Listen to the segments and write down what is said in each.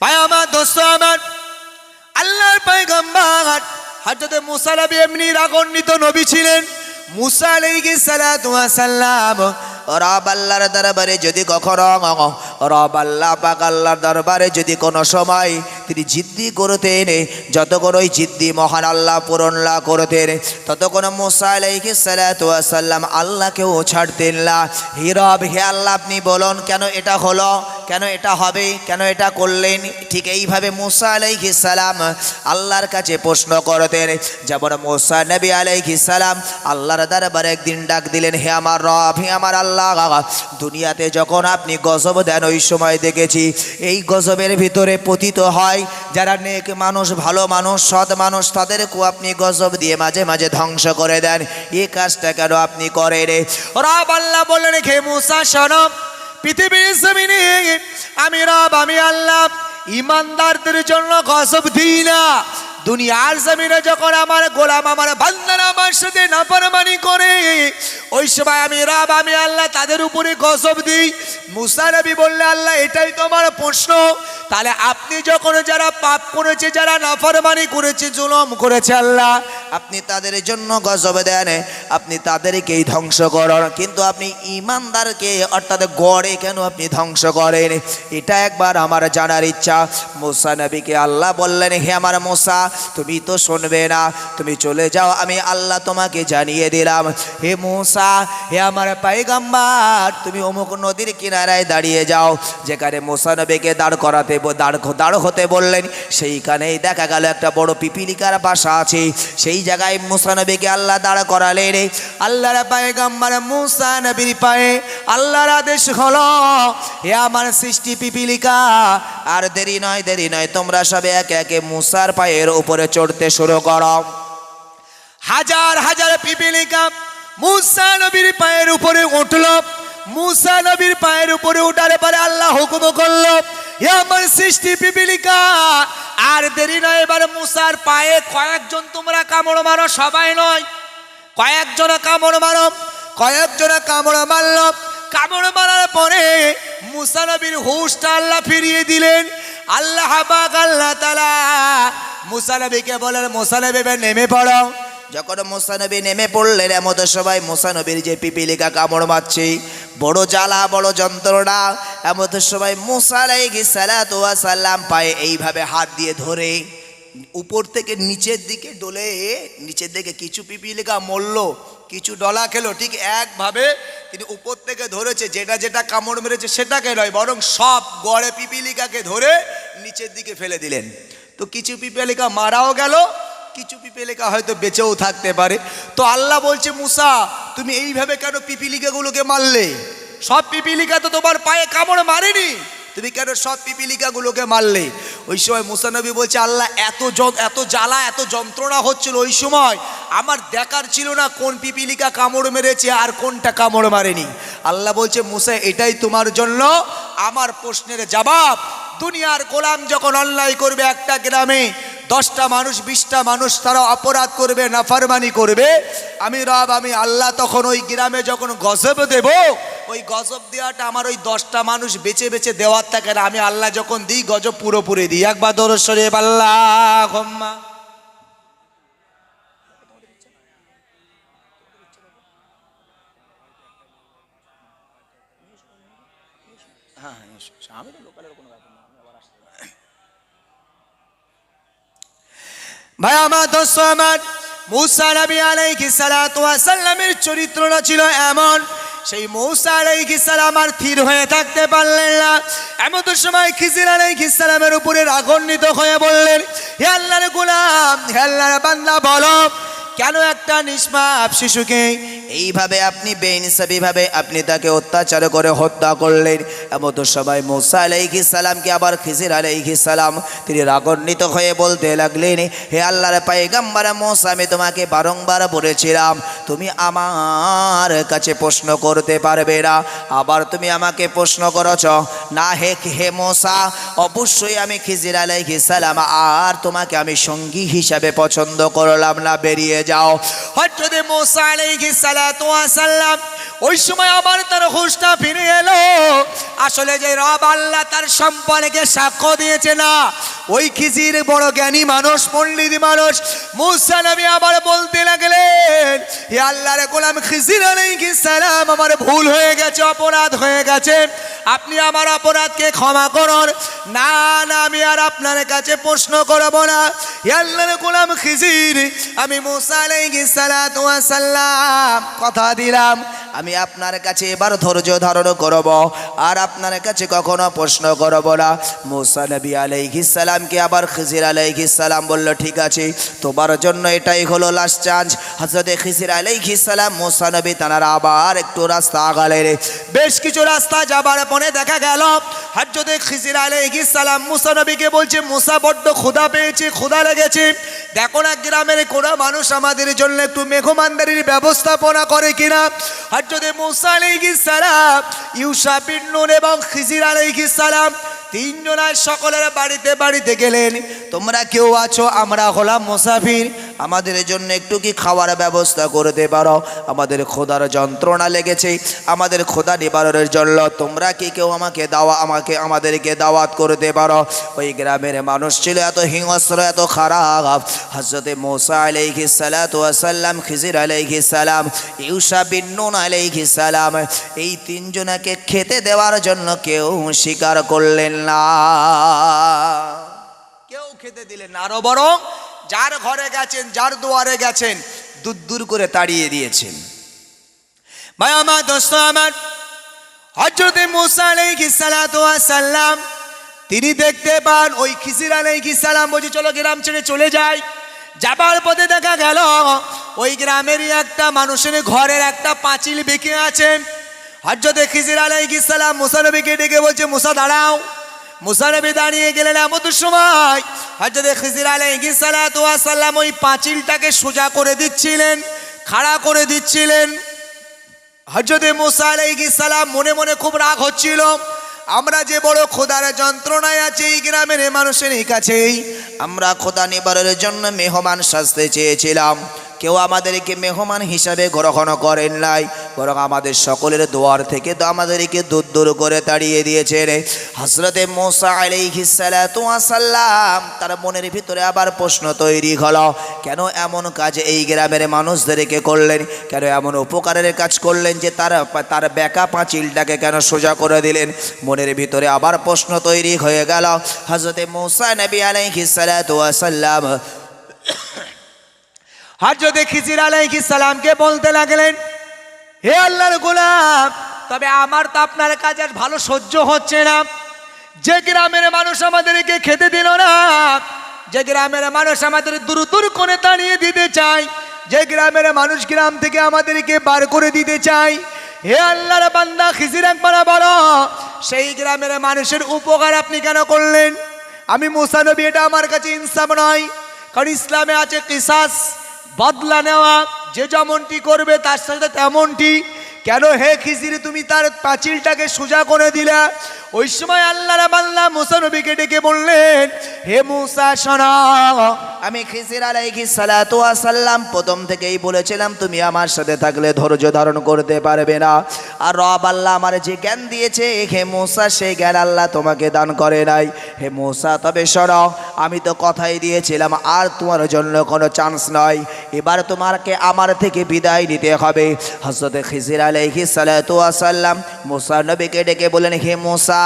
ভাই, আমার দোস্ত আমার। আল্লাহর পায়গাম্বার। হযরত মুসা নবী এমনি রাগান্বিত নবী ছিলেন। মুসা আলাইহিস সালাতু ওয়াস সালাম। রব আল্লাহর দরবারে যদি কখনো রব আল্লাহ পাক আল্লাহর দরবারে যদি কোনো সময় তিনি জিদ্দি করতে করতেন, যতক্ষণ ওই জিদ্দি মহান আল্লাহ পূরণ না করতেন, ততক্ষণ মুসা আলাইহিস সালাতু ওয়াস সালাম আল্লাহকেও ছাড়তেন না। হে রব, হে আল্লাহ, আপনি বলুন, কেন এটা হলো? কেন এটা হবে? কেন এটা করলেন? ঠিক এইভাবে মুসা আলাইহিস সালাম আল্লাহর কাছে প্রশ্ন করতেন। যেমন মুসা নবী আলাইহিস সালাম আল্লাহর দরবারে একদিন ডাক দিলেন, হে আমার রব, হে আমার আল্লাহ, দুনিয়াতে যখন আপনি গজব দেন ওই সময় দেখেছি, এই গজবের ভিতরে পতিত হয়, যারা নেক মানুষ, ভালো মানুষ, সৎ মানুষ, তাদেরকেও আপনি গজব দিয়ে মাঝে মাঝে ধ্বংস করে দেন। এই কাজটা কেন আপনি করেন রব আল্লাহ বললেন, হে মুসা সনম পৃথিবীর জমিনে আমি রব, আমি আল্লাহ, ইমানদারদের জন্য গজব দিই না। দুনিয়ার জমিনে যখন আমার গোলাম, আমার বান্দারা আমার সাথে নাফরমানি করে, ওই সময় আমি রাব, আমি আল্লাহ তাদের উপরে গজব দিই। মুসা নবী বললে, আল্লাহ, এটাই তোমার প্রশ্ন। তাহলে আপনি যখন যারা পাপ করেছে, যারা নাফরমানি করেছে, জুলম করেছে, আল্লাহ, আপনি তাদের জন্য গজব দেন। আপনি তাদেরকেই ধ্বংস করেন। কিন্তু আপনি ইমানদারকে অর্থাৎ গড়ে কেন আপনি ধ্বংস করেন? এটা একবার আমার জানার ইচ্ছা। মোসা নবীকে আল্লাহ বললেন, হে আমার মোসা তুমি তো শুনবে না। তুমি চলে যাও, আমি আল্লাহ তোমাকে জানিয়ে দিলাম। হে মোসা, হে আমার পাইগাম্বার, তুমি অমুক নদীর কিনারায় দাঁড়িয়ে যাও, যেখানে মোসা নবীকে দাঁড় করাতে দাঁড় দাঁড় হতে বললেন। সেইখানেই দেখা গেল একটা বড় পিপিলিকার বাসা আছে। সেই জায়গায় মুসা নবীকে আল্লাহ দাঁড় করালেন। আল্লাহর পায়গাম্বার মুসা নবীর পায়ে আল্লাহর আদেশ হলো, হে আমার সৃষ্টি পিপিলিকা, আর দেরি নয় দেরি নয়, তোমরা সবে একে একে মুসার পায়ের উপরে চড়তে শুরু করো। হাজার হাজার পিপিলিকা মুসা নবীর পায়ের উপরে উঠল। মুসা নবীর পায়ের উপরে উঠার পরে আল্লাহ হুকুম করল আমার সৃষ্টি পিপিলিকা, আর দেরি নয়, এবার মুসার পায়ে কয়েকজন তোমরা কামড় মারো, সবাই নয়। কয়েকজনে কামড় মারো, কয়েকজনে কামড় মারল। কামড় মারার পরে মুসা নবীর হুশটা আল্লাহ ফিরিয়ে দিলেন। আল্লাহ আল্লাহ তালা মুসা নবীকে বলেন মুসা নবী নেমে পড়ো। যখন মুসানবী নেমে পড়লেন এমত সবাই মুসানবীর যে পিপিলিকা কামড় মারছে, বড় জ্বালা, বড় যন্ত্রণা এমত সময় মুসালাই সাল্লাম পায়ে এইভাবে হাত দিয়ে ধরে উপর থেকে নিচের দিকে ডলে, নিচের দিকে কিছু পিপিলিকা মরল, কিছু ডলা খেলো, ঠিক একভাবে তিনি উপর থেকে ধরেছে, যেটা যেটা কামড় মেরেছে সেটাকে নয়, বরং সব গড়ে পিপিলিকাকে ধরে নিচের দিকে ফেলে দিলেন। তো কিছু পিপিলিকা মারাও গেল, কিছু পিপিলিকা হয়তো বেঁচেও থাকতে পারে। তো আল্লাহ বলছে, মুসা, তুমি এইভাবে কেন পিপিলিকাগুলোকে মারলে? সব পিপিলিকা তো তোমার পায়ে কামড় মারেনি। তুমি কেন সব পিপিলিকাগুলোকে মারলে? ওই সময় মুসানবী বলছে, আল্লাহ, এত এত জ্বালা, এত যন্ত্রণা হচ্ছিল ওই সময়। আমার দেখার ছিল না কোন পিপিলিকা কামড় মেরেছে আর কোনটা কামড় মারেনি। আল্লাহ বলছে, মুসা, এটাই তোমার জন্য আমার প্রশ্নের জবাব। দুনিয়ার গোলাম যখন অন্যায় করবে একটা গ্রামে, দশটা মানুষ, বিশটা মানুষ তারা অপরাধ করবে, নাফারমানি করবে, আমি রব, আমি আল্লাহ, তখন ওই গ্রামে যখন গজব দেব, ওই গজব দেওয়াটা আমার ওই দশটা মানুষ বেছে বেছে দেওয়ার থাকে না। আমি আল্লাহ যখন দিই, গজব পুরোপুরি দিই। একবার দরসরে আল্লাহ ভাই, আমার দোস্ত, আমার মুসা নবী ওয়াস সালামের চরিত্রটা ছিল এমন, সেই মৌসা আলাইহিস সালাম আর থির হয়ে থাকতে পারলেন না। এমন তো সময় খিজির আলাইহিস সালামের উপরে রাগান্বিত হয়ে বললেন, হে আল্লাহর গোলাম, হে আল্লাহর বান্দা, বলো কেন একটা নিষ্পাপ শিশুকে এইভাবে আপনি বেইনসাবিভাবে আপনি তাকে অত্যাচার করে হত্যা করলেন? এমন তো সবাই মোসা আলাইহিস সালামকে আবার খিজির আলাইহিস সালাম তিনি রাগান্বিত হয়ে বলতে লাগলেন, হে আল্লাহর পাইগাম্বার মোসা, আমি তোমাকে বারংবার বলেছিলাম, তুমি আমার কাছে প্রশ্ন করতে পারবে না। আবার তুমি আমাকে প্রশ্ন করেছ, না হে হে মোসা, অবশ্যই আমি খিজির আলাইহিস সালাম, আর তোমাকে আমি সঙ্গী হিসাবে পছন্দ করলাম না, বেরিয়ে যাও। হজরতে মোসা আলাইহি সালাতু ওয়াসাল্লাম ওই সময় আবার তার হুঁশটা ফিরে এলো। আসলে যে রব আল্লাহ তার সম্পর্কে সাক্ষ্য দিয়েছে না ওই খিজির বড় জ্ঞানী মানুষ, পণ্ডিত মানুষ। মুসা নবী আবার বলতে লাগলেন, হে আল্লাহর গোলাম, খিজির আলাইহিস সালাম, আমার ভুল হয়ে গেছে, অপরাধ হয়ে গেছে। আপনি আমার অপরাধকে ক্ষমা করুন। না না, আমি আর আপনার কাছে প্রশ্ন করব না। হে আল্লাহর গোলাম, খিজির, আমি মুসা আলাইহিস সালাতু ওয়াস সালাম, কথা দিলাম। আমি আপনার কাছে এবার ধৈর্য ধারণ করব, আর আপনার কাছে কখনো প্রশ্ন করব না। মুসা নবী আলাইহিস সালামকে আবার খিজির আলাইহিস সালাম বলল, ঠিক আছে, তোমার জন্য এটাই হলো লাস্ট চান্স হযরতে খিজির আলাইহিস সালাম, মুসা নবী তানারা আবার একটু রাস্তা আগালেন বেশ কিছু রাস্তা যাবার পরে দেখা গেল, হযরতে খিজির আলাইহিস সালাম মুসা নবীকে বলছে, মুসা, বড্ড ক্ষুধা পেয়েছে, ক্ষুধা লেগেছে। দেখো না, গ্রামের কোনো মানুষ আমাদের জন্য একটু মেঘমান্দারির ব্যবস্থাপনা করে কিনা? হযরতে মুসা আলাইহিস সালাম, ইউসা বিন নুন এবং খিজির আলাইহিস সালাম তিনজনায় সকলের বাড়িতে বাড়িতে গেলেন। তোমরা কেউ আছো? আমরা হলাম মুসাফির। আমাদের জন্য একটু কি খাওয়ার ব্যবস্থা করতে পারো? আমাদের খোদার যন্ত্রণা লেগেছে। আমাদের খোদা নিবারণের জন্য তোমরা কি কেউ আমাকে দাওয়া, আমাকে, আমাদেরকে দাওয়াত করতে পারো? ওই গ্রামের মানুষ ছিল এত হিংস্র, এত খারাপ। হজরতে মোসা আলাইহি ওয়াসাল্লাম, খিজির আলাইহি সালাম ইউসা বিন নুন আলাইহি সালাম, এই তিনজনাকে খেতে দেওয়ার জন্য কেউ স্বীকার করলেন না। কেউ খেতে দিলেন আরও বরং যার ঘরে গেছেন, যার দুয়ারে গেছেন, দূর দূর করে তাড়িয়ে দিয়েছেন। ভাই আমার দোস্ত আমার হজরতে মুসা তিনি দেখতে পান, ওই খিজির আলাইহিস সালাম বলছে, চলো গ্রাম ছেড়ে চলে যায় যাবার পথে দেখা গেল, ওই গ্রামেরই একটা মানুষের ঘরের একটা পাঁচিল বেঁকে আছে হজরতে খিজির আলাইহিস সালাম মুসা ডেকে বলছে, মুসা, দাঁড়াও। মুসা নবী দাঁড়িয়ে গেলেন এমন সময়। হজরতে খিজির আলাইহিস সালাতু ওয়াস সালাম ওই পাঁচিলটাকে সোজা করে দিচ্ছিলেন, খাড়া করে দিচ্ছিলেন। হজরতে মুসা আলাইহিস সালাম মনে মনে খুব রাগ হচ্ছিল, আমরা যে বড় খোদার যন্ত্রণায় আছি এই গ্রামের মানুষের কাছেই, আমরা খোদা নিবারের জন্য মেহমান সাজতে চেয়েছিলাম। কেউ আমাদেরকে মেহমান হিসাবে গ্রহণ করেন নাই, বরং আমাদের সকলের দোয়ার থেকে তো আমাদেরকে দূর দূর করে তাড়িয়ে দিয়েছেন হজরতে মোসা আলাইহিসাল্লাম তার মনের ভিতরে আবার প্রশ্ন তৈরি হলো, কেন এমন কাজ এই গ্রামের মানুষদেরকে করলেন? কেন এমন উপকারের কাজ করলেন যে তার তার বেকা পাঁচিলটাকে কেন সোজা করে দিলেন? মনের ভিতরে আবার প্রশ্ন তৈরি হয়ে গেল হজরতে মোসা নবী আলাইহিসাল্লাম হজরতে খিজির আলাইহিস সালামকে বলতে লাগলেন, হে আল্লাহর গোলাম, তবে আমার তো আপনার কাজ আর ভালো সহ্য হচ্ছে না। যে গ্রামের মানুষ আমাদেরকে খেতে দিল না, যে গ্রামের মানুষ আমাদের দূর দূর করে তাড়িয়ে দিতে চায়, যে গ্রামের মানুষ গ্রাম থেকে আমাদেরকে বার করে দিতে চায়, হে আল্লাহর বান্দা খিজির একবার বলো, সেই গ্রামের মানুষের উপকার আপনি কেন করলেন? আমি মুসানবী এটা আমার কাছে ইনসাফ নয়, কারণ ইসলামে আছে কিসাস। বদলা নেওয়া, যে যেমনটি করবে তার সাথে তেমনটি। কেন হে খিচিরি তুমি তার পাঁচিলটাকে সোজা করে দিলা? ওই সময় আল্লাহ বাল্লাহ মুসা নবীকে ডেকে বললেন, হে মুসা, শোনা, আমি খিজির আলাইহি সালাতু সাল্লাম প্রথম থেকেই বলেছিলাম, তুমি আমার সাথে থাকলে ধৈর্য ধারণ করতে পারবে না। আর রব আল্লাহ আমার যে জ্ঞান দিয়েছে, হে মুসা, সেই জ্ঞান আল্লাহ তোমাকে দান করে নাই। হে মুসা, তবে শোনো, আমি তো কথাই দিয়েছিলাম, আর তোমার জন্য কোনো চান্স নয় এবার তোমাকে আমার থেকে বিদায় নিতে হবে। হজরত খিজির আলাইহি সালাতু সাল্লাম মুসা নবীকে ডেকে বলেন হে মুসা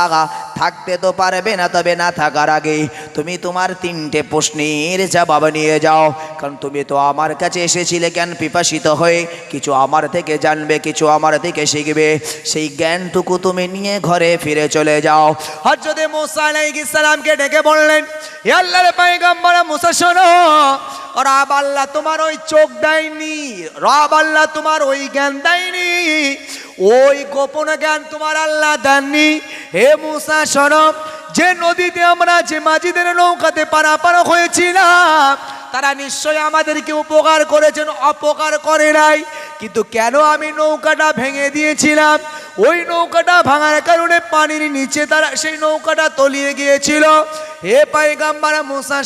থাকতে তো পারবে না তবে না থাকার আগে তুমি তোমার তিনটে প্রশ্নের জবাব নিয়ে যাও। কারণ তুমি তো আমার কাছে এসেছিলে জ্ঞান পিপাসিত হয়ে, কিছু আমার থেকে জানবে, কিছু আমার থেকে শিখবে। সেই জ্ঞানটুকু তুমি নিয়ে ঘরে ফিরে চলে যাও। হজরতে মুসা আলাইহিস সালামকে ডেকে বললেন হে আল্লাহর পয়গম্বর, মুসা, শোনো, রব আল্লাহ তোমার ওই চোখ দেয়নি, রব আল্লাহ তোমার ওই জ্ঞান দেয়নি, ওই গোপন জ্ঞান তোমার আল্লাহ দেননি। হে মুসা, শোনো, যে নদীতে আমরা, যে মাঝিদের নৌকাতে পারাপার হয়েছিলাম তারা নিশ্চয় আমাদেরকে উপকার করেছেন, অপকার করে নাই। কিন্তু কেন আমি নৌকাটা ভেঙে দিয়েছিলাম? ওই নৌকাটা ভাঙার কারণে পানির নিচে তারা সেই নৌকাটা তলিয়ে গিয়েছিল। হে পাইগাম্বার মুসা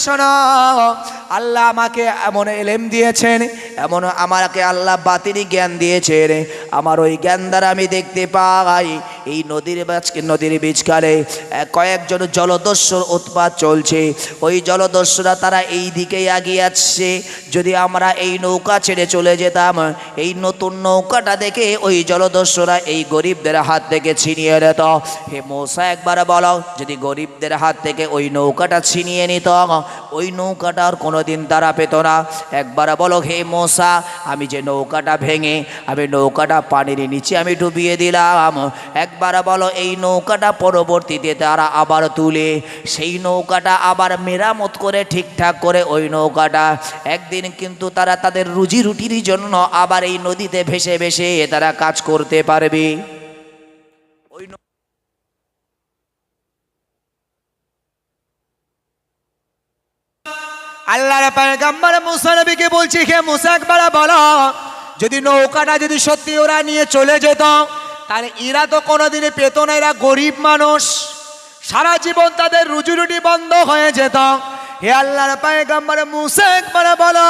আল্লাহ আমাকে এমন এলেম দিয়েছেন, এমন আমাকে আল্লাহ বাতিনি জ্ঞান দিয়েছেন। আমার ওই জ্ঞান দ্বারা আমি দেখতে পাই এই নদীর বাজকে নদীর বীজকালে কয়েকজন জলদস্যুর উৎপাত চলছে। ওই জলদস্যুরা তারা এই দিকেই এগিয়ে আসছে। যদি আমরা এই নৌকা ছেড়ে চলে যেতাম, এই নতুন নৌকাটা দেখে ওই জলদস্যুরা এই গরিবদের হাত থেকে ছিনিয়ে নিত। হে মৌসা, একবার বলো, যদি গরিবদের হাত থেকে ওই নৌকাটা ছিনিয়ে নিত, ওই নৌকাটা আর কোনোদিন তারা পেত না। একবার বলো, হে মশা আমি যে নৌকাটা ভেঙে, আমি নৌকাটা পানির নিচে আমি ডুবিয়ে দিলাম। একবার বলো, এই নৌকাটা পরবর্তীতে তারা আবার তুলে, সেই নৌকাটা আবার মেরামত করে ঠিকঠাক করে ওই নৌকাটা। একদিন কিন্তু তারা তাদের রুজি রুটির জন্য আবার এই নদীতে ভেসে ভেসে তারা কাজ করতে পারবে। আল্লাহর পায়গাম্বার মুসা বলছি, হে মুসা একবার বলো, যদি নৌকাটা যদি সত্যি ওরা নিয়ে চলে যেত তাহলে এরা তো কোনোদিনই পেত না, এরা গরিব মানুষ। সারা জীবন তাদের রুটি বন্ধ হয়ে যেত। হে আল্লাহর পায়গাম্বার মুসে একবারে বলো,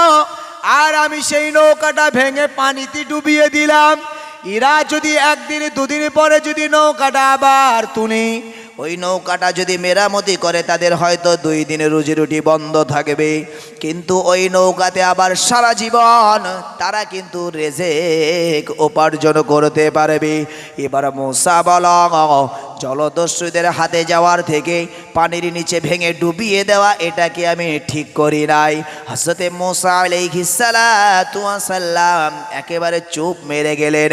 আর আমি সেই নৌকাটা ভেঙে পানিতে ডুবিয়ে দিলাম। এরা যদি একদিন দুদিন পরে যদি নৌকাটা আবার তুলি ওই নৌকাটা যদি মেরামতি করে, তাদের হয়তো দুই দিনের রুজি রুটি বন্ধ থাকবে। কিন্তু ওই নৌকাতে আবার সারা জীবন তারা কিন্তু রেজেক উপার্জন করতে পারবে। এবার মোসা বল, জলদস্যুদের হাতে যাওয়ার থেকে পানির নিচে ভেঙে ডুবিয়ে দেওয়া এটাকে আমি ঠিক করি নাই? হসরতে মোসা আলাইহিসালাম একেবারে চুপ মেরে গেলেন।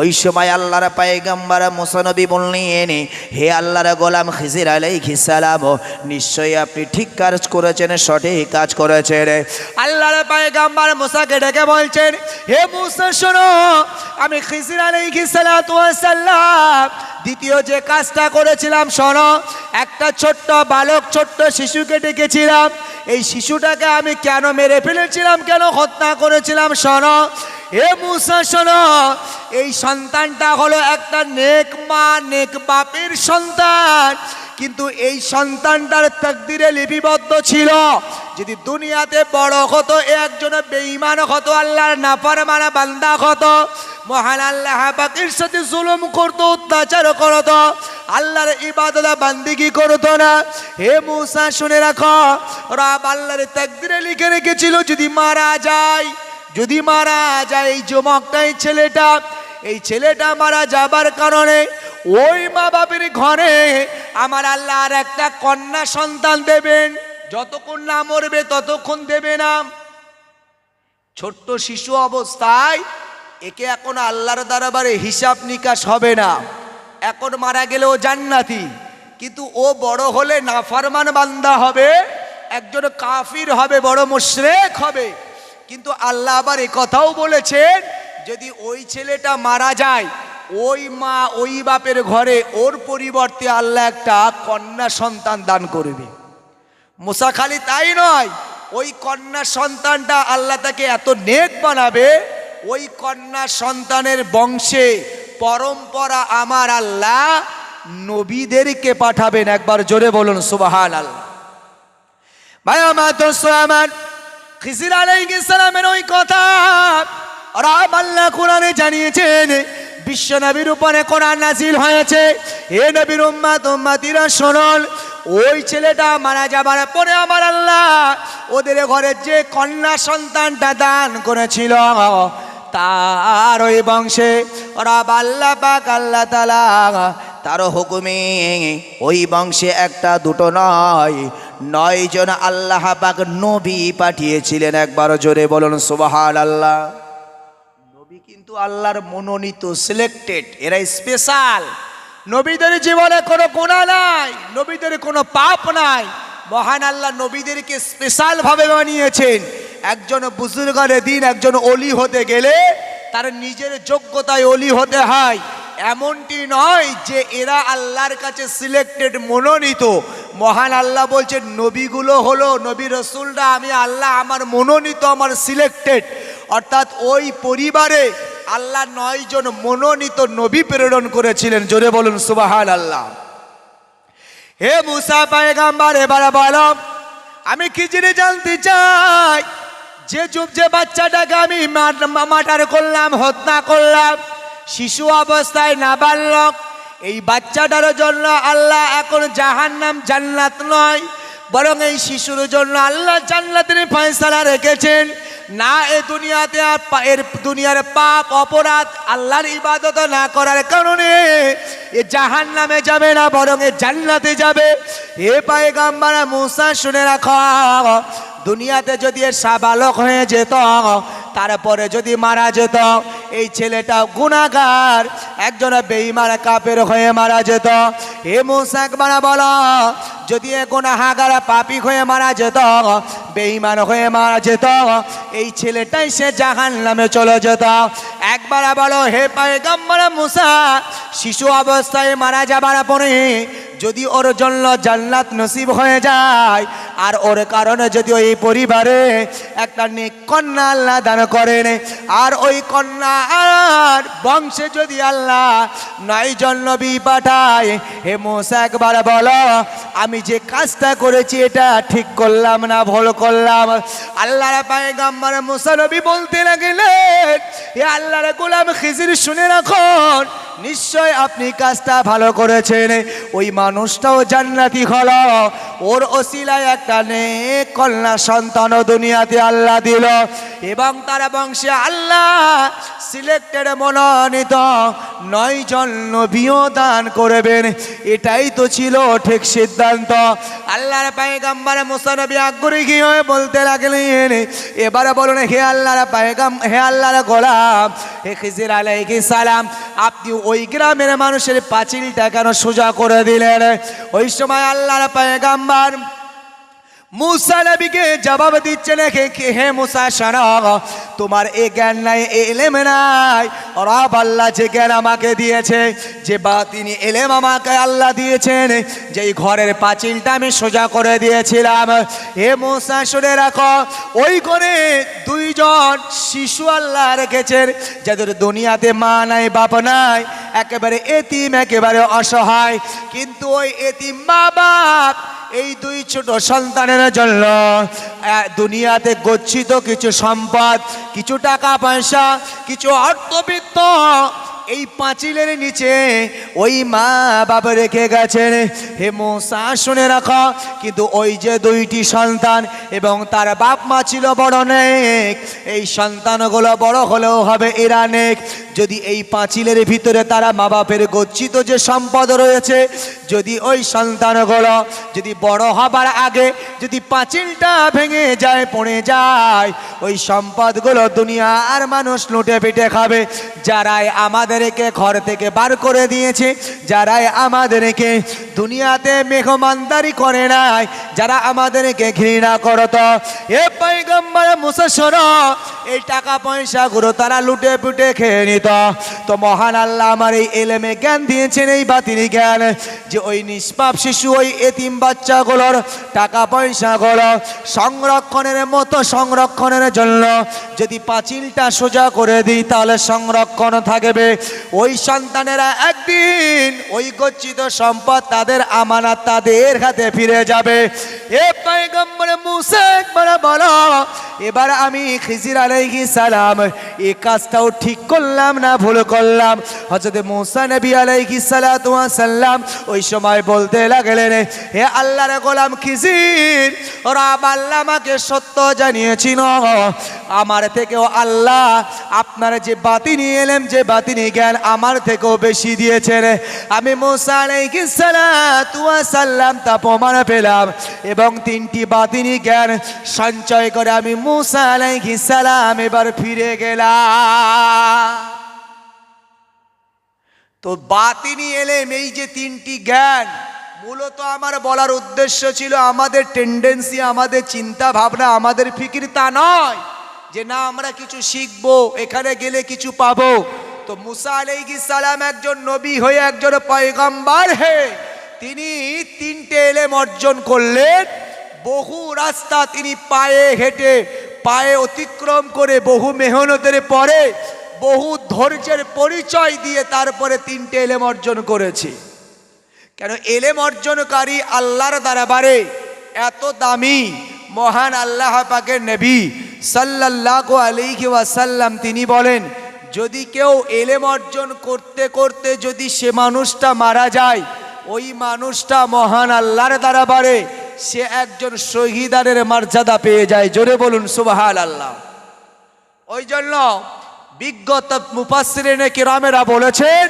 ওই সময় আল্লাহর পায়গাম্বার মোসানবী বললেন, হে আল্লাহর গোলাম খিজির আলাইহিসালাম নিশ্চয়ই আপনি ঠিক কাজ করেছেন, সঠিক কাজ করেছেন। আল্লাহর পায়গাম্বার মোসাকে ডেকে বলছেন, হে মুসা, শোনো, আমি খিজির আলাইহিসালাম দ্বিতীয় যে কাজটা করেছিলাম, শোনো, একটা ছোট্ট বালক, ছোট্ট শিশুকে ডেকেছিলাম। এই শিশুটাকে আমি কেন মেরে ফেলেছিলাম, কেন হত্যা করেছিলাম, শোনো? এ মুসা, শোনো, এই সন্তানটা হলো একটা নেক মা, নেক বাপের সন্তান। কিন্তু এই সন্তানটার তকদিরে লিপিবদ্ধ ছিল। যদি দুনিয়াতে বড় হতো, একজন বেঈমান হতো, আল্লাহর নাফরমানা বান্দা হতো, মহান আল্লাহ পাকের সাথে জুলুম করতো, অত্যাচার করতো, আল্লাহর ইবাদত বান্দিগি করতো না। হে মুসা, শুনে রাখো, রব আল্লাহর তাকদিরে লিখে রেখেছিল, যদি মারা যায়, যদি মারা যায়, এই যুবকটা, এই ছেলেটা এই ছেলেটা মারা যাবার কারণে ওই মা বাপের ঘরে আমার আল্লাহ আর একটা কন্যা সন্তান দেবেন। যতক্ষণ না মরবে, ততক্ষণ দেবে না। ছোট্ট শিশু অবস্থায় একে এখন আল্লাহর দরবারে হিসাব নিকাশ হবে না। এখন মারা গেলেও জান্নাতি। কিন্তু ও বড় হলে নাফরমান বান্দা হবে, একজন কাফির হবে, বড় মুশরেক হবে। কিন্তু আল্লাহ আবার কথাও বলেছেন, যদি ওই ছেলেটা মারা যায় ওই মা ওই বাপের ঘরে ওর পরিবর্তে আল্লাহ একটা কন্যা সন্তান দান করবে। মুসা খালি তাই নয়, ওই কন্যা সন্তানটা আল্লাহ তাকে এত নেক বানাবে, ওই কন্যা সন্তানের বংশে পরম্পরা আমার আল্লাহ নবীদেরকে পাঠাবেন। একবার জোরে বলুন সুবাহান আল্লাহ ভাই, আমার আমার খিজির আলাইহিস সালামের ওই কথা রাব আল্লাহ কোরআনে জানিয়েছেন বিশ্ব নবীর উপরে কোরআন নাজিল হয়েছে। হে নবীর উম্মাত, উম্মাতিরা শোনল ওই ছেলেটা মারা যাবার পরে আমার আল্লাহ ওদের ঘরের যে কন্যা সন্তানটা দান করেছিল, তার ওই বংশে রব আল্লাহ পাক, আল্লাহ তালা তার হুকুমে ওই বংশে একটা দুটো নয় নয় জন আল্লাহ পাক নবী পাঠিয়েছিলেন। একবার জোরে বলুন সুবহান আল্লাহ আল্লাহর মনোনীত সিলেক্টেড এরা স্পেশাল নবীদের জীবনে কোনো গুণা নাই, নবীদের কোনো পাপ নাই। মহান আল্লাহ নবীদেরকে স্পেশালভাবে বানিয়েছেন। একজন বুজুর্গের দিন, একজন অলি হতে গেলে তার নিজের যোগ্যতায় অলি হতে হয়। এমনটি নয় যে এরা আল্লাহর কাছে সিলেক্টেড মনোনীত। মহান আল্লাহ বলছেন, নবীগুলো হলো নবী রসুলরা, আমি আল্লাহ আমার মনোনীত, আমার সিলেক্টেড অর্থাৎ ওই পরিবারে আল্লাহ নয় জন মনোনীত নবী প্রেরণ করেছিলেন। জোরে বলুন সুবাহান আল্লাহ হে মুসা পায়গাম্বার, এবার বলো, আমি খিচড়ি জানতে চাই? যে চুপ যে বাচ্চাটাকে আমি মাটার করলাম, হত্যা করলাম, শিশু অবস্থায় না নাবালক, এই বাচ্চাটার জন্য আল্লাহ এখন জাহান নাম জান্নাত নয়, বরং এই শিশুর জন্য আল্লাহ জান্নাতের ফয়সালা রেখেছেন। না এ দুনিয়াতে আর এর দুনিয়ার পাপ, অপরাধ আল্লাহর ইবাদত না করার কারণে এ জাহান নামে যাবে না, বরং এ জান্নাতে যাবে। এ পায়ে গাম্বারা মুসা শুনে রাখো। দুনিয়াতে যদি এর সাবালক হয়ে যেত, তারপরে যদি মারা যেত, এই ছেলেটা গুণাগার একজন বেইমার কাপের হয়ে মারা যেত। হে মুসা, একবার বলো, যদি এ গুণাহাগার পাপি হয়ে মারা যেত বেইমান হয়ে মারা যেত, এই ছেলেটাই সে জাহান নামে চলে যেত। একবার বলো, হে পায়গাম্বর মুসা, শিশু অবস্থায় মারা যাবার পরে যদি ওর জন্য জান্নাত নসিব হয়ে যায় আর ওর কারণে যদি ওই পরিবারে একটা কন্যা আল্লাহ দান করেন, আর ওই কন্যা আর বংশে যদি আল্লাহ নয় জন্নবী পাঠায়, হে মোসা একবার বলো, আমি যে কাজটা করেছি এটা ঠিক করলাম না ভুল করলাম? আল্লাহর পায়ে গাম্বার মুসানবী বলতে লাগলেন হে আল্লাহর গোলাম খিজির শুনে রাখুন নিশ্চয় আপনি কাজটা ভালো করেছেন। ওই মানুষটাও জান্নাতি হলো। ওর ওসিলায় একটা নেক কন্যা সন্তান দুনিয়াতে আল্লাহ দিল। এবং তার বংশে আল্লাহ সিলেক্টেড মনোনীত নয় জন নবীও দান করবেন। এটাই তো ছিল ঠিক সিদ্ধান্ত। আল্লাহর পায়গাম্বার মুসানবী আগ্রহী গিয়ে বলতে লাগলেন, এবারে বলুন, হে আল্লাহর পায়গাম, হে আল্লাহর গোলাম, হে খিজির আলাইহিস সালাম, আপনি ওই গ্রামের মানুষের পাঁচিলটা কেন সোজা করে দিলেন? ওই সময় আল্লাহর পায়গাম্বার মুসা নবীকে জবাব দিচ্ছে নাকি কি হে মুসা, শোনো, তোমার এ জ্ঞান নাই, এ এলেম নাই। রব আল্লাহ যে জ্ঞান আমাকে দিয়েছে, যে বা তিনি এলেম আমাকে আল্লাহ দিয়েছেন যে এই ঘরের পাঁচিলটা আমি সোজা করে দিয়েছিলাম। হে মুসা, শুনে রাখো, ওই ঘরে দুইজন শিশু আল্লাহ রেখেছেন, যাদের দুনিয়াতে মা নাই, বাপ নাই, একেবারে এতিম, একেবারে অসহায়। কিন্তু ওই এতিম মা বাপ এই দুই ছোট সন্তানের জন্য দুনিয়াতে গচ্ছিত কিছু সম্পদ কিছু টাকা পয়সা কিছু অর্থবিত্ত এই পাঁচিলের নিচে ওই মা বাবা রেখে গেছেন। হে মোসা, শুনে রাখো, কিন্তু ওই যে দুইটি সন্তান এবং তার বাপ মা ছিল বড় নেক, এই সন্তানগুলো বড় হলেও হবে এরা নেক। যদি এই পাঁচিলের ভিতরে তারা মা বাপের গচ্ছিত যে সম্পদ রয়েছে, যদি ওই সন্তানগুলো যদি বড় হবার আগে যদি পাঁচিলটা ভেঙে যায়, পড়ে যায়, ওই সম্পদগুলো দুনিয়া আর মানুষ লুটে পিটে খাবে। যারাই আমাদেরকে ঘর থেকে বার করে দিয়েছে। যারাই আমাদেরকে দুনিয়াতে মেঘমানদারি করে নাই, যারা আমাদেরকে ঘৃণা করত। এ পাইগম্বর মুসাসর এই টাকা পয়সাগুলো তারা লুটে পুটে খেয়ে নিত। তো মহান আল্লাহ আমার এই এলেমে জ্ঞান দিয়েছেন, এই বাতিনি জ্ঞান যে ওই নিষ্পাপ শিশু, ওই এতিম বাচ্চাগুলোর টাকা পয়সাগুলো সংরক্ষণের মতো সংরক্ষণের জন্য যদি পাঁচিলটা সোজা করে দিই, তাহলে সংরক্ষণ থাকবে। ওই সন্তানেরা একদিন ওই গচ্ছিত সম্পদ তাদের আমানত তাদের হাতে ফিরে যাবে। এবার আমি খিজির আলাইহি সালাম এই কাজটাও ঠিক করলাম না ভুল করলাম? হযরত মুসা নবী আলাইহি সাল্লাম ওই সময় বলতে লাগলেন, হে আল্লাহর গোলাম খিজির, রব আল্লাহ আমাকে সত্য জানিয়েছিল। আমার থেকেও আল্লাহ আপনার যে বাতি নিয়ে এলেন যে বাতিনি জ্ঞান আমার থেকেও বেশি দিয়েছেন। আমি মুসা সাল্লাম তা প্রমাণ পেলাম এবং তিনটি বাতিনি জ্ঞান সঞ্চয় করে আমি মুসা সালাম এবার ফিরে গেলাম। তো বাতিনি এলেম, এই যে তিনটি জ্ঞান, মূলত আমার বলার উদ্দেশ্য ছিল আমাদের টেন্ডেন্সি আমাদের চিন্তা ভাবনা আমাদের ফিকির তা নয় যে না, আমরা কিছু শিখব, এখানে গেলে কিছু পাবো। তো মুসা আলাইহিস সালাম একজন নবী হয়ে একজন পয়গম্বর হে তিনি তিনটে এলেম অর্জন করলেন। বহু রাস্তা তিনি পায়ে হেঁটে, পায়ে অতিক্রম করে বহু মেহনতের পরে বহু ধৈর্যের পরিচয় দিয়ে তারপরে তিনটে এলেম অর্জন করেছে। কেন এলেম অর্জনকারী আল্লাহর দরবারে এত দামি, মহান আল্লাহ পাকের নবী সাল্লাল্লাহু আলাইহি ওয়াসাল্লাম তিনি বলেন যদি কেউ এলেম অর্জন করতে করতে যদি সে মানুষটা মারা যায়, ওই মানুষটা মহান আল্লাহর দ্বারা বাড়ে সে একজন শহীদারের মর্যাদা পেয়ে যায়। জোরে বলুন সুবহান আল্লাহ ওই জন্য বিজ্ঞত মুফাসসিরিনে কিরামেরা বলেছেন,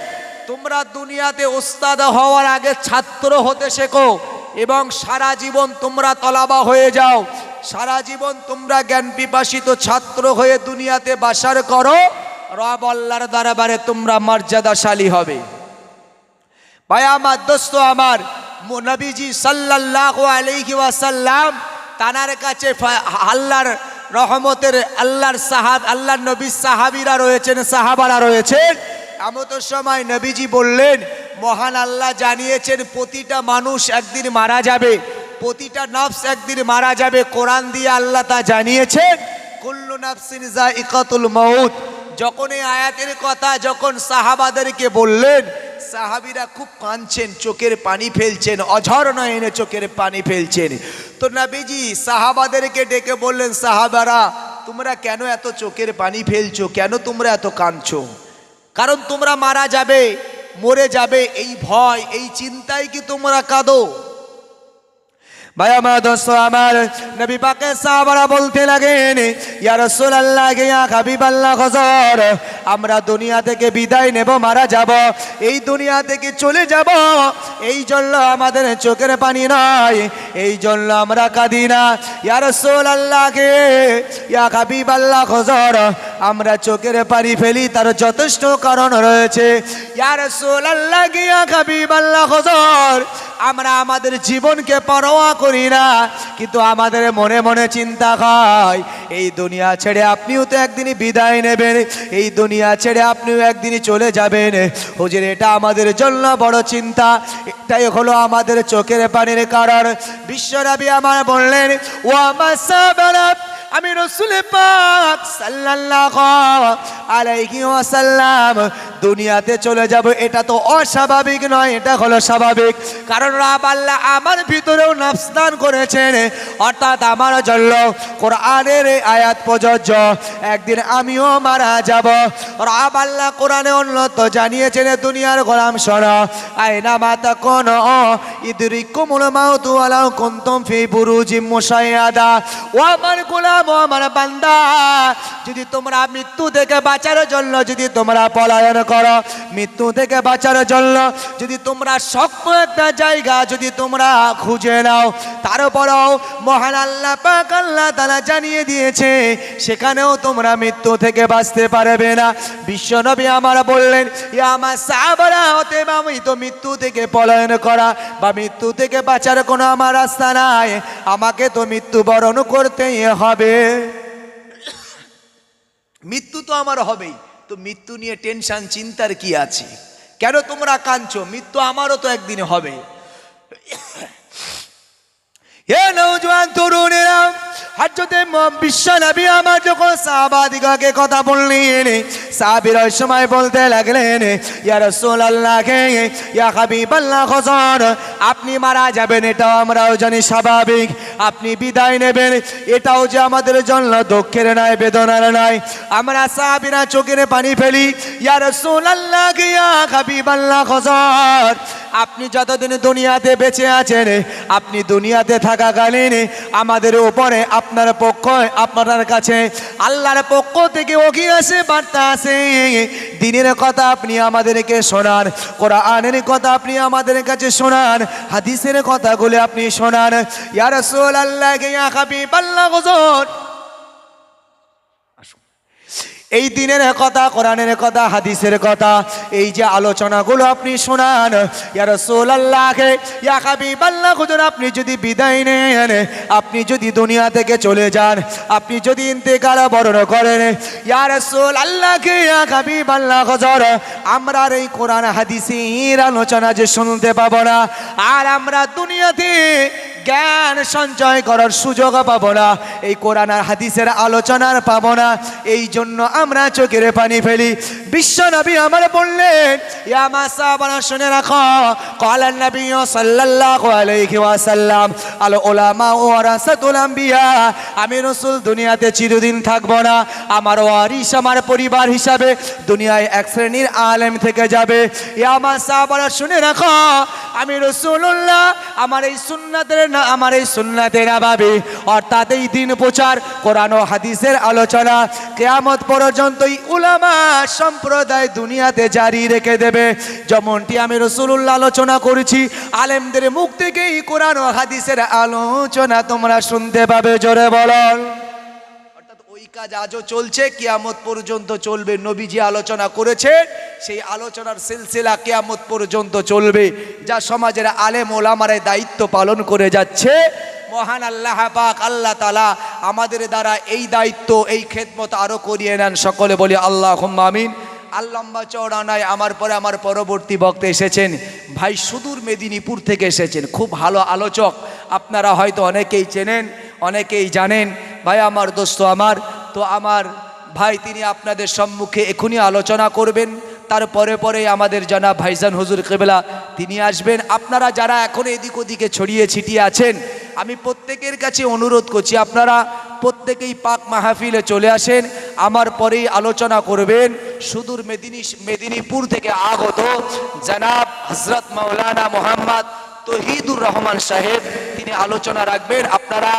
তোমরা দুনিয়াতে ওস্তাদ হওয়ার আগে ছাত্র হতে শেখো এবং সারা জীবন তোমরা তলাবা হয়ে যাও। সারা জীবন তোমরা জ্ঞান পিপাসিত ছাত্র হয়ে দুনিয়াতে বাসার করো। রব আল্লাহর দরবারে তোমরা মর্যাদাশালী হবে। ভাই, আমার দোস্ত, আমার নবীজি সাল্লাল্লাহু আলাইহি ওয়াসাল্লাম, তানার কাছে আল্লাহর রহমতের, আল্লাহর সাহাব, আল্লাহর নবী সাহাবীরা রয়েছেন, সাহাবারা রয়েছেন। এমত সময় নবীজি বললেন, মহান আল্লাহ জানিয়েছেন, প্রতিটা মানুষ একদিন মারা যাবে, প্রতিটা নফস একদিন মারা যাবে, কোরআন দিয়ে আল্লাহ তা জানিয়েছেন। কুল্লু নাফসিন জাইকাতুল মউত যখন এই আয়াতের কথা যখন সাহাবাদেরকে বললেন, সাহাবিরা খুব কাঁদছেন, চোখের পানি ফেলছেন, অঝর নয়নে চোখের পানি ফেলছেন। তো নবীজি সাহাবাদেরকে ডেকে বললেন, সাহাবারা, তোমরা কেন এত চোখের পানি ফেলছো? কেন তোমরা এত কাঁদছো? কারণ তোমরা মারা যাবে, মরে যাবে, এই ভয়, এই চিন্তায় কি তোমরা কাঁদো? ভাই আমার দোস্ত, আমার নবী পাকে সাহাবারা বলতে লাগেন, ইয়া রাসূলুল্লাহ, ইয়া হাবিবাল্লাহ হযর আমরা দুনিয়া থেকে বিদায় নেব, মারা যাব। এই দুনিয়া থেকে চলে যাব। এই জন্য আমাদের চোখের পানি নাই। এই জন্য আমরা কাঁদি না। ইয়া রাসূলুল্লাহ, ইয়া হাবিবাল্লাহ হযর আমরা চোখের পানি ফেলি, তার যথেষ্ট কারণ রয়েছে। ইয়া রাসূলুল্লাহ, ইয়া হাবিবাল্লাহ হযর আমরা আমাদের জীবনকে পরোয়া করি না, কিন্তু আমাদের মনে মনে চিন্তা হয়, এই দুনিয়া ছেড়ে আপনিও তো একদিনই বিদায় নেবেন, এই দুনিয়া ছেড়ে আপনিও একদিনই চলে যাবেন। হুজুর, এটা আমাদের জন্য বড় চিন্তা, এটাই হলো আমাদের চোখের পানির কারণ। বিশ্বনবী আমার বললেন ও আমার আমি রসুল পাক সাল্লাল্লাহু আলাইহি ওয়াসাল্লাম, দুনিয়াতে চলে যাব, এটা তো অস্বাভাবিক নয়, এটা হলো স্বাভাবিক। কারণ রাব আল্লাহ আমার ভিতরেও নফসদান করেছেন। অর্থাৎ আমার জন্য কোরআনের আয়াত প্রযোজ্য। একদিন আমিও মারা যাব। রাব আল্লাহ কোরআনে উন্নত জানিয়েছেন, দুনিয়ার গোলাম শোনো। আয়না মাতা কোন ইদরিকুমুল মাউতু আলাউ কুনতুম ফি বুরুজিম মুশাইয়াদা। ও আমার গোলাম, ও আমার বান্দা, যদি তোমরা মৃত্যু থেকে বাঁচার জন্য যদি তোমরা পলায়ন করো, মৃত্যু থেকে বাঁচার জন্য যদি তোমরা শক্ত একটা যদি তোমরা খুঁজে নাও, তারপরেও মহান আল্লাহ পাক আল্লাহ তালা জানিয়ে দিয়েছে, সেখানেও তোমরা মৃত্যু থেকে বাঁচতে পারবে না। বিশ্বনবী আমার বললেন ইয়া আমার সাহাবারা হতে আমি তো মৃত্যু থেকে পলায়ন করা বা মৃত্যু থেকে বাঁচার কোনো আমার রাস্তা নাই। আমাকে তো মৃত্যুবরণ করতেই হবে। মৃত্যু তো আমার হবেই। তো মৃত্যু নিয়ে টেনশন, চিন্তার কি আছে? কেন তোমরা কাঁদছো? মৃত্যু আমারও তো একদিন হবে। হে আমার যখন কথা বলতে লাগলেন, ইয়া আপনি মারা যাবেন, এটাও আমরাও জানি স্বাভাবিক। আপনি বিদায় নেবেন, এটাও যে আমাদের জন্য দুঃখের নয়, বেদনার নয়। আমরা সাহাবিরা চোখের পানি ফেলি, ইয়া রাসূলুল্লাহকে ইয়া হাবিবাল্লাহ হযর আপনি যতদিন দুনিয়াতে বেঁচে আছেন, আপনি দুনিয়াতে থাকাকালীন আমাদের উপরে, আপনার পক্ষ, আপনার কাছে, আল্লাহর পক্ষ থেকে ওগি আসে বার্তা আসে। দিনের কথা আপনি আমাদেরকে শোনান, কোরআনের কথা আপনি আমাদের কাছে শোনান, হাদিসের কথাগুলো আপনি শোনান। ইয়া রাসূলুল্লাহ, ইয়া হাবিবাল্লাহ, হুজুর। এই দিনের কথা, কোরআনের কথা, হাদিসের কথা, এই যে আলোচনাগুলো আপনি শোনান, ইয়া রাসূলুল্লাহকে ইয়া হাবিবাল্লাহ হুজুর, আপনি যদি বিদায় নেন, আপনি যদি দুনিয়া থেকে চলে যান, আপনি যদি ইন্তেকাল বরণ করেন, ইয়া রাসূলুল্লাহকে ইয়া হাবিবাল্লাহ হুজুর, আমরা আর এই কোরআন হাদিসের আলোচনা যে শুনতে পাবো না, আর আমরা দুনিয়াতে জ্ঞান সঞ্চয় করার সুযোগ পাবো না, এই কোরআন আর হাদিসের আলোচনার পাবো না, এই জন্য আমরা চোখের পানি ফেলি। বিশ্ব নবী আমার বললেন ইয়ামা শুনে রাখো। নবী সাল্লাল্লাহু আলাইহি ওয়াসাল্লাম। আল ও আমি দুনিয়াতে চিরদিন থাকব না। আমার ওয়ারিস আমার পরিবার হিসাবে দুনিয়ায় এক শ্রেণির আলেম থেকে যাবে। ইয়ামা সাহাবারা শুনে রাখো। আমি রসুল্লাহ আমার এই সুন্নাতের না, আমার এই সুন্নাতের অভাবে অর্থাৎ এই দিন প্রচার, কোরআন ও হাদিসের আলোচনা। কেয়ামত পর পর্যন্তই উলামা সম্প্রদায় দুনিয়াতে জারি রেখে দেবে। যেমনটি আমি রসুল্লাহ আলোচনা করেছি, আলেমদের মুখ থেকেই কোরআন ও হাদিসের আলোচনা তোমরা শুনতে পাবে, জোরে ওই কাজ আজও চলছে, কিয়ামত পর্যন্ত চলবে, নবীজি আলোচনা করেছে, সেই আলোচনার সিলসিলা কিয়ামত পর্যন্ত চলবে, যা সমাজের আলেম ওলামারে দায়িত্ব পালন করে যাচ্ছে। মহান আল্লাহ পাক আল্লাহ তালা আমাদের দ্বারা এই দায়িত্ব, এই খেদমত আরও করিয়ে নেন। সকলে বলি আল্লাহ আমিন। আল্লাম্বা চওড়া নয় আমার পরে আমার পরবর্তী বক্তা এসেছেন। ভাই সুদূর মেদিনীপুর থেকে এসেছেন, খুব ভালো আলোচক। আপনারা হয়তো অনেকেই চেনেন, অনেকেই জানেন। ভাই, আমার দোস্ত আমার, তো আমার ভাই, তিনি আপনাদের সম্মুখে এখনই আলোচনা করবেন। তারপরে পরে আমাদের জানা ভাইজান হুজুর কেবলা, তিনি আসবেন। আপনারা যারা এখন এদিক ওদিকে ছড়িয়ে ছিটিয়ে আছেন, আমি প্রত্যেকের কাছে অনুরোধ করছি, আপনারা প্রত্যেকেই পাক মাহফিলে চলে আসেন, আমার পরেই আলোচনা করবেন। সুদূর মেদিনী মেদিনীপুর থেকে আগত জনাব হজরত মৌলানা মোহাম্মদ তহিদুর রহমান সাহেব, তিনি আলোচনা রাখবেন। আপনারা